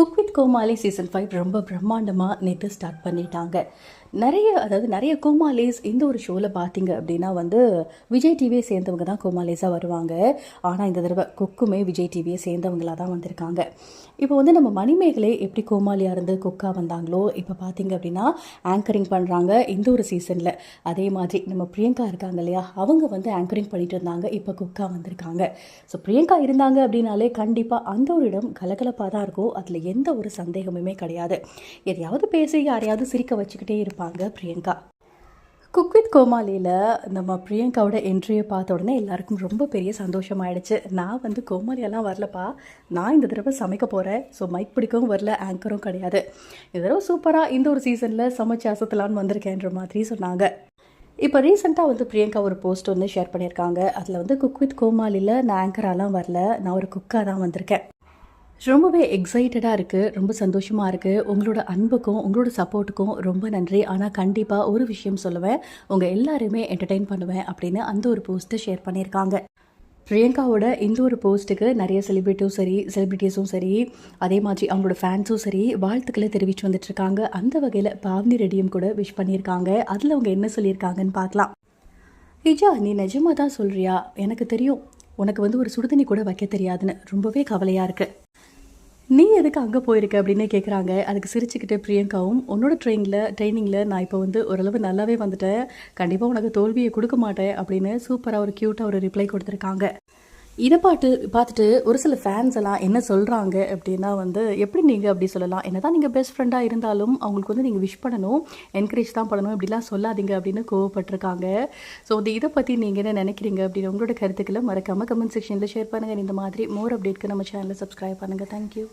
Cook with Comali season five ரொம்ப பிரம்மாண்டமாக நேற்று ஸ்டார்ட் பண்ணிட்டாங்க. நிறைய அதாவது நிறைய கோமாளிஸ் இந்த ஒரு ஷோவில் பார்த்தீங்க அப்படின்னா வந்து விஜய் டிவியை சேர்ந்தவங்க தான் கோமாளிஸாக வருவாங்க. ஆனால் இந்த தடவை குக்குமே விஜய் டிவியை சேர்ந்தவங்களாக தான் வந்திருக்காங்க. இப்போ வந்து நம்ம மணிமேகலை எப்படி கோமாளியாக இருந்து குக்காக வந்தாங்களோ இப்போ பார்த்தீங்க அப்படின்னா ஆங்கரிங் பண்ணுறாங்க இந்த ஒரு சீசனில் அதே மாதிரி நம்ம பிரியங்கா இருக்காங்க இல்லையா அவங்க வந்து ஆங்கரிங் பண்ணிட்டு இருந்தாங்க இப்போ குக்காக வந்திருக்காங்க. ஸோ பிரியங்கா இருந்தாங்க அப்படின்னாலே கண்டிப்பாக அந்த ஒரு இடம் கலகலப்பாக தான் இருக்கும். அதில் எந்த ஒரு சந்தேகமுமே கிடையாது. எதையாவது பேசி யாரையாவது சிரிக்க வச்சுக்கிட்டே இருப்பாங்க பிரியங்கா. குக் வித் கோமாளியில் நம்ம பிரியங்காவோட என்ட்ரியை பார்த்த உடனே எல்லாருக்கும் ரொம்ப பெரிய சந்தோஷமாயிடுச்சு. நான் வந்து கோமாளியெல்லாம் வரலப்பா. நான் இந்த தடவை சமைக்க போகிறேன் ஸோ மைக் பிடிக்கவும் வரல ஆங்கரும் கிடையாது. இந்த தடவை சூப்பராக இந்த ஒரு சீசனில் சமைச்சு அசத்தலான்னு வந்திருக்கேன்ற மாதிரி சொன்னாங்க. இப்போ ரீசெண்டாக வந்து பிரியங்கா ஒரு போஸ்ட் வந்து ஷேர் பண்ணியிருக்காங்க. அதில் வந்து குக் வித் கோமாளியில் நான் ஆங்கராலாம் வரல. நான் ஒரு குக்காக தான் வந்திருக்கேன். ரொம்பவே எக்ஸைட்டடாக இருக்குது ரொம்ப சந்தோஷமாக இருக்குது உங்களோட அன்புக்கும் உங்களோட சப்போர்ட்டுக்கும் ரொம்ப நன்றி. ஆனால் கண்டிப்பாக ஒரு விஷயம் சொல்லுவேன். உங்கள் எல்லாருமே என்டர்டெயின் பண்ணுவேன் அப்படின்னு அந்த ஒரு போஸ்ட்டை ஷேர் பண்ணியிருக்காங்க. பிரியங்காவோட இந்த ஒரு போஸ்ட்டுக்கு நிறைய செலிபிரிட்டியும் சரி செலிபிரிட்டிஸும் சரி அதே மாதிரி அவங்களோட ஃபேன்ஸும் சரி வாழ்த்துக்களை தெரிவித்து வந்துட்டுருக்காங்க. அந்த வகையில் பாவனி ரெடியும் கூட விஷ் பண்ணியிருக்காங்க. அதில் அவங்க என்ன சொல்லியிருக்காங்கன்னு பார்க்கலாம். ஹிஜா நீ நிஜமாக தான் சொல்கிறியா எனக்கு தெரியும். உனக்கு வந்து ஒரு சுடுதண்ணி கூட வைக்க தெரியாதுன்னு. ரொம்பவே கவலையாக இருக்குது நீ எதுக்கு அங்கே போயிருக்க அப்படின்னு கேட்குறாங்க அதுக்கு சிரிச்சுக்கிட்டு பிரியங்காவும் உன்னோட ட்ரெயினில் ட்ரைனிங்கில் நான் இப்போ வந்து ஓரளவு நல்லாவே வந்துட்டேன். கண்டிப்பாக உனக்கு தோல்வியை கொடுக்க மாட்டேன் அப்படின்னு சூப்பராக ஒரு க்யூட்டாக ஒரு ரிப்ளை கொடுத்துருக்காங்க. இதை பாட்டு பார்த்துட்டு ஒரு சில ஃபேன்ஸ் எல்லாம் என்ன சொல்கிறாங்க அப்படின்னா வந்து எப்படி நீங்கள் அப்படி சொல்லலாம்? என்ன தான் நீங்கள் பெஸ்ட் ஃப்ரெண்டாக இருந்தாலும் அவங்களுக்கு வந்து நீங்கள் விஷ் பண்ணணும். என்கரேஜ் தான் பண்ணணும். இப்படிலாம் சொல்லாதீங்க அப்படின்னு கோவப்பட்டிருக்காங்க. ஸோ வந்து இதை பற்றி நீங்கள் என்ன நினைக்கிறீங்க அப்படின்னு உங்களோட கருத்துக்களை மறக்காமல் கமெண்ட் செக்ஷனில் ஷேர் பண்ணுங்கள் இந்த மாதிரி மோர் அப்டேட்க்கு நம்ம சேனலை சப்ஸ்கிரைப் பண்ணுங்கள் தேங்க்யூ